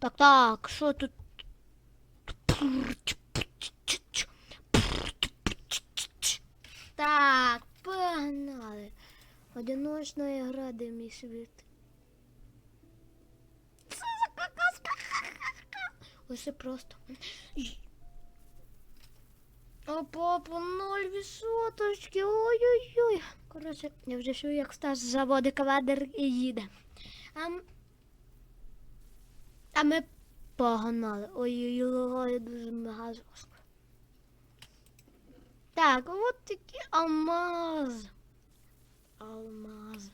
Так, так, що тут? Так, погнали. Одиночна гра, де мій світ. Це за какаска. Ось просто. О, папа, ноль відсоточки. Ой-ой-ой. Коротше, я вже чую, як Стас заводить кавадер і їде. А, а ми погнали. Ой-ой-ой, лагає дуже мега жорстко. Так, от такі алмаз. Алмаз.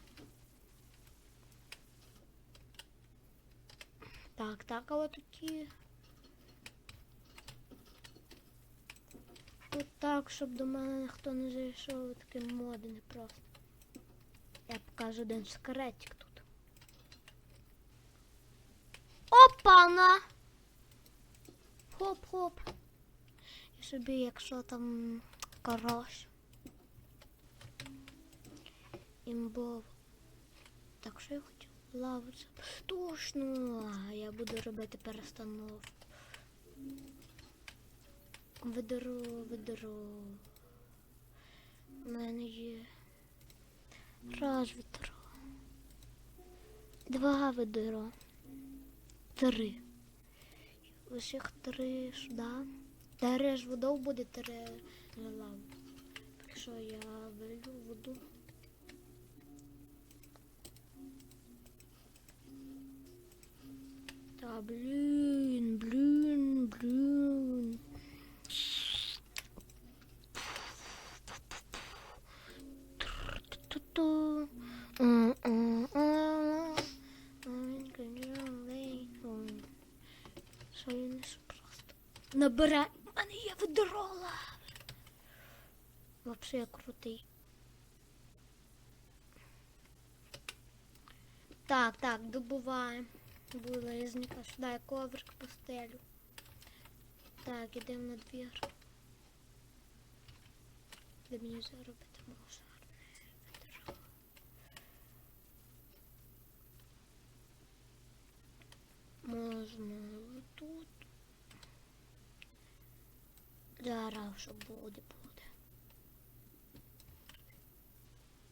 Так, так, а от такі. От так, щоб до мене ніхто не зайшов, такі моди не просто. Я покажу один секретик тут. Опана! Хоп-хоп. І собі, якщо там карась. Імбов. Так, що я хотів? Лаву. Точно! Я буду робити перестановку. Ведро, ведро. У мене є. Раз ведро. Два ведро. Три. Усіх три сюди. Ж водов буде, лаву. Так що я вилю воду. Та блін, Набирай. У мене є ведрола. Вообще я крутий. Так, так, добуваємо. Булизника. Сюди я коврик постелю. Так, ідемо на двір. Де мені заробити можна. Можна Зараз що буде, буде.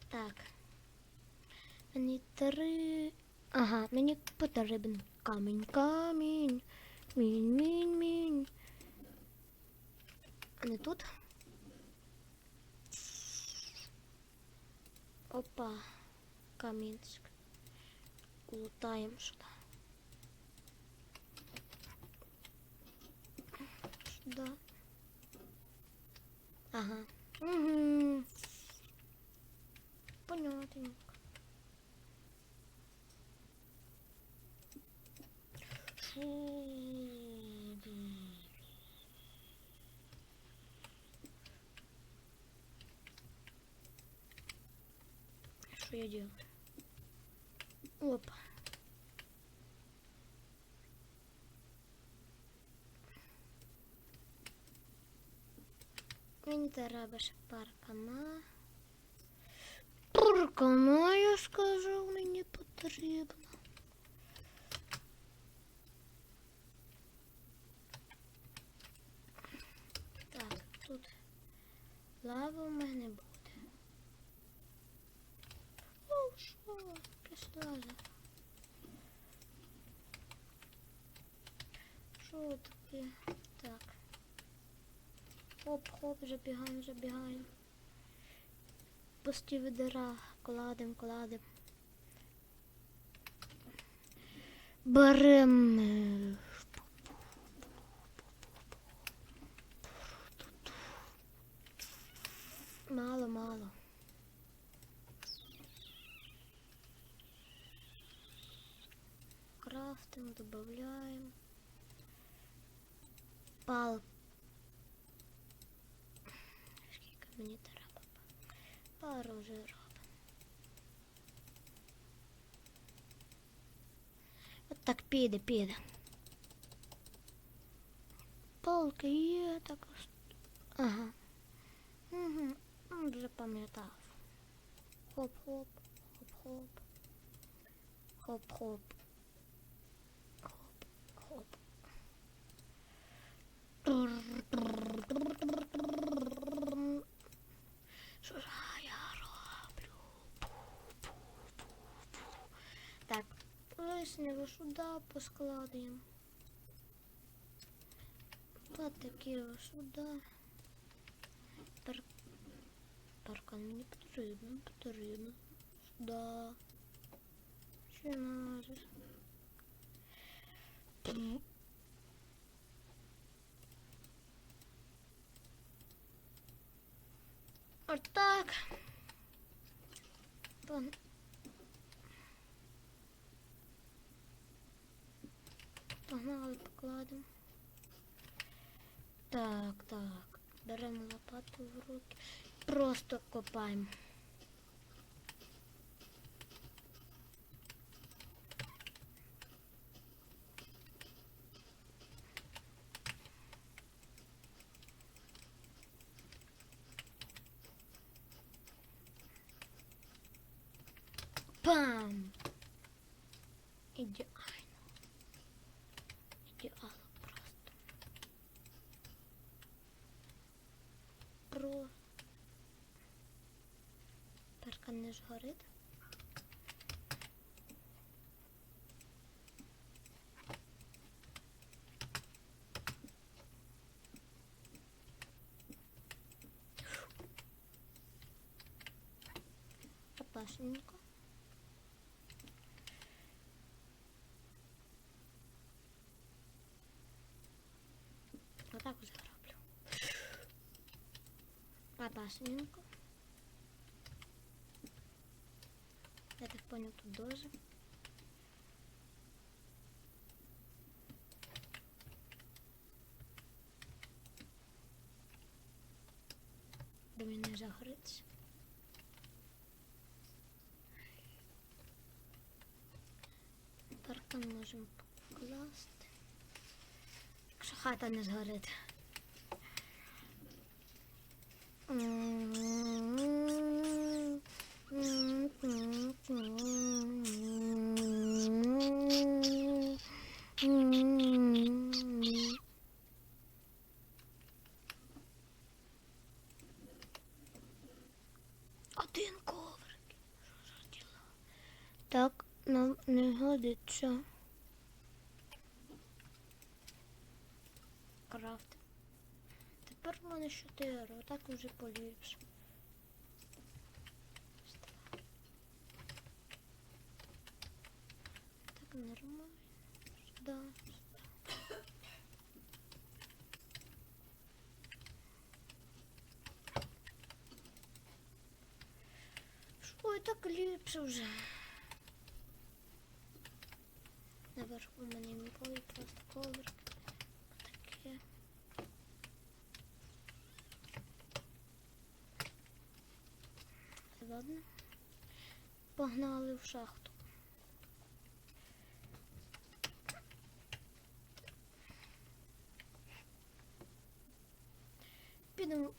Так. Мені три. Ага, мені потрібен камінь, камінь. Мінь, мінь, мінь. А не тут? Опа. Камінськ. Лутаємо сюди. Сюди. Ага. Угу. Понятненько. Фу. Что я делаю? Опа. Треба ще паркана. Паркана, я скажу, мені потрібно. Так, тут лава у мене буде. О, що? Прислали. Що таке? Так. Хоп-хоп, забігаємо, забігаємо. Пусті ведера, кладем, кладем. Берем. е, Мало, мало. Крафтим, додаємо. Пал. мені треба? Пару вже робимо. От так піде, піде. Палки є, так. ось. Ага. Угу. Вже пам'ятав. Хоп-хоп, хоп-хоп. Хоп-хоп. Хоп, Лишнього сюди поскладаємо. Патики сюди. Пар... Паркан мені потрібно, потрібно. Сюди. Надо. Пм. Отак. Пон... Погнали, покладемо. Так, так. Беремо лопату в руки. Просто копаємо. Пам! Ідеально. Ідеально просто. Про. Паркан не ж горить. Опасненько. Отак уже роблю. Опасненько. Я так понял, тут доза. До мене загориться. Паркан можемо покласти. Якщо хата не згорить. Один коврик. Так нам не годиться. Крафт. Тепер в мене 4, отак вже поліпше. Так нормально. Да. Ой, так ліпше вже. Наверху у мене не полі, просто коврик. Таке. Ладно. Погнали в шахту. Підемо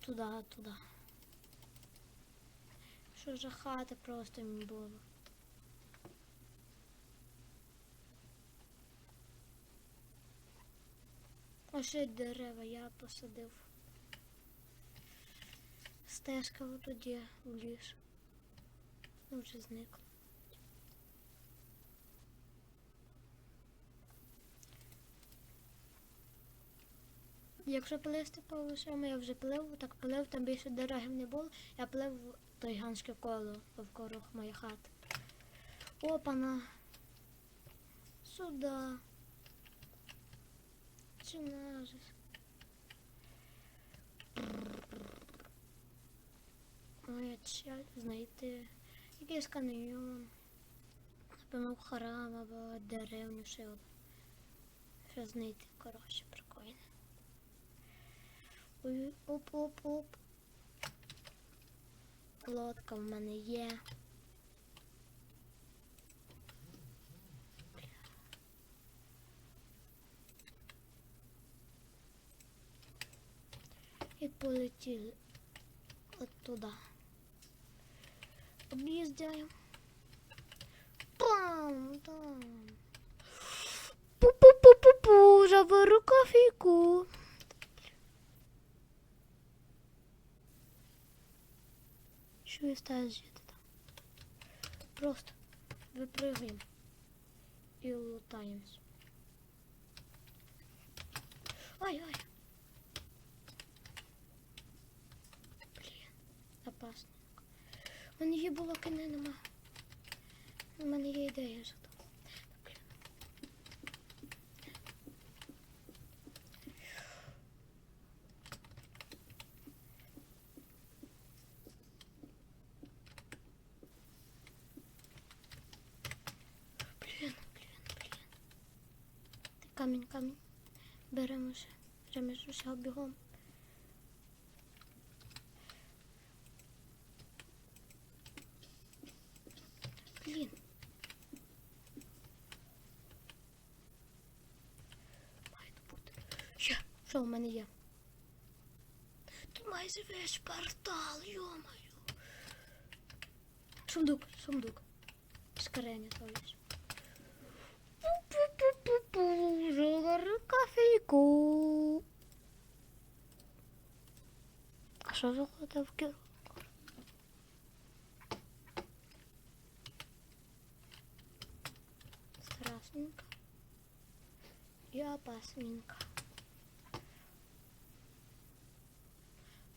туди, туди. Що за хата просто мені була. А ще дерева я посадив. Стежка отуди в ліс. Вже зникла. Якщо плисти по лишами, я вже плив, так плив, там більше дерев не було. Я плив в то гігантське коло навколо моєї хати. Опана. Сюда. Чи нажись. Моя цель знайти якийсь каньйон. Напевно, храм або деревню ще. Що знайти, коротше, оп-оп-оп. Лодка в мене є. І полетіли от туди. Об'їздяємо. Пам! Там. Пу-пу-пу! Пу-пу-пу, заберу кофійку. Що звідти там? Просто випрыгуємо і лутаємось. Ой-ой. Блін, опасно. У мене є було не нема. У мене є ідея зато. Блін. Блін, блін, блін. Камінь, камінь. Беремося. Беремося бігом. Блін. Має бути. Ще, що в мене є? Тут майже весь портал, йомаю. Сундук, сундук. Скорення, то есть. Пу-пу-пу-пу-пу, Жогар кофейку. А що заходив в кір? Страшненько. И опасненько.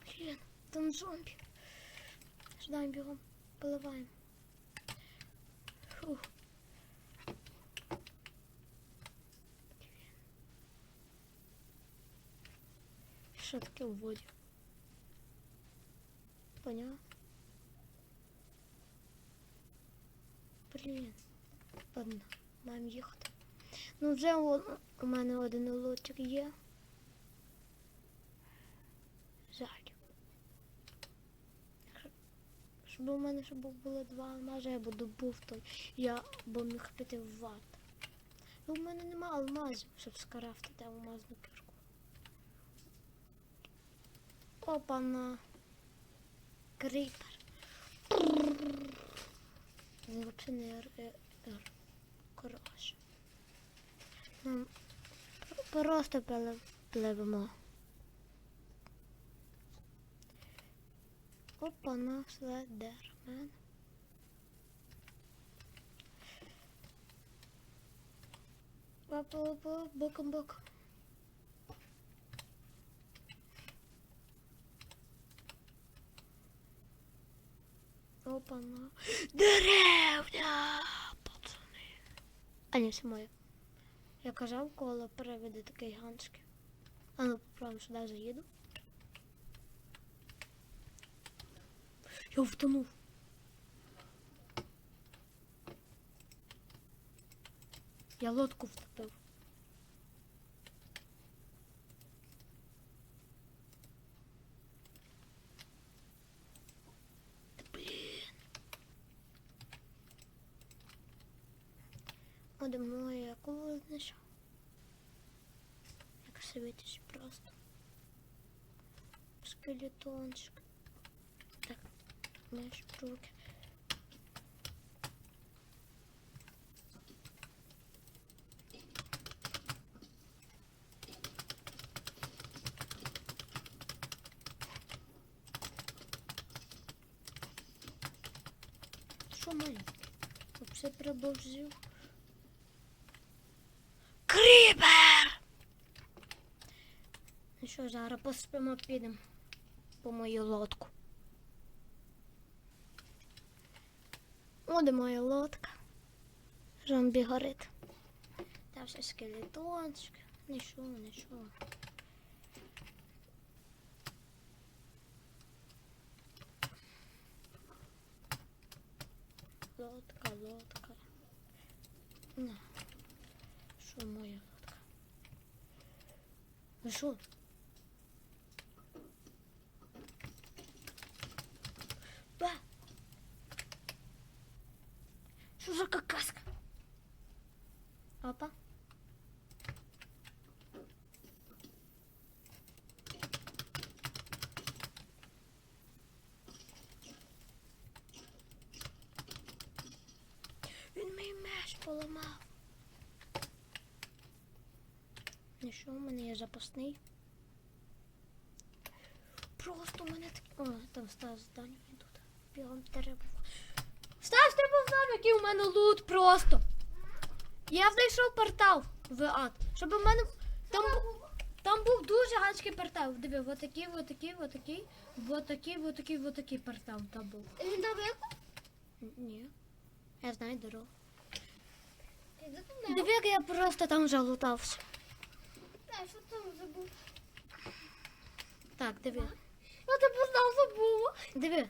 Блин, там зомби. Ждаем бегом, поливаем. Фух. Що таке в воді? Поняла? Блін. Ладно, маємо їхати. Ну вже у мене один лотик є. Жаль. Щоб у мене щоб було два алмази, я б добув той. Я б міг піти в ват. Ну, у мене нема алмазів, щоб скарафтити алмазну кірку. Опа-на. Кріпер. Creeper. Vilpina ir, ir, ir kur aš. Prosto plebimo. Opa, no Slenderman. Bok, bok, bok, bok. Боком боком. Опа, на. Деревня! Пацани. А ні, все моє. Я казав, коло переведе таке гігантське. А ну попробуємо сюди заїду. Я втонув. Я лодку втопив. Як світиш просто. Скелетончик. Так, маєш руки. Що моє? Все продовжив. Що, зараз поспимо підемо по мою лодку. О, де моя лодка. Зомбі горить. Там все скелетончик. Нічого, нічого. Лодка, лодка. На. Що моя лодка? Ну що? Що за какаска? Опа. Він мій меч поламав. Ну що, у мене є запасний. Просто у мене так. О, там став здання тут. Бігом треба. Стас, знав, який у мене лут просто. Я знайшов портал в ад. Щоб у мене. Там, там був дуже ганський портал. Диви, отакий, отакий, отакий, отакий, отакий, отакий портал там був. Він далеко? Ні. Я знаю дорогу. Диви, як я просто там залутався. А, що там забув? Так, диви. Я тебе знав забула. Диви.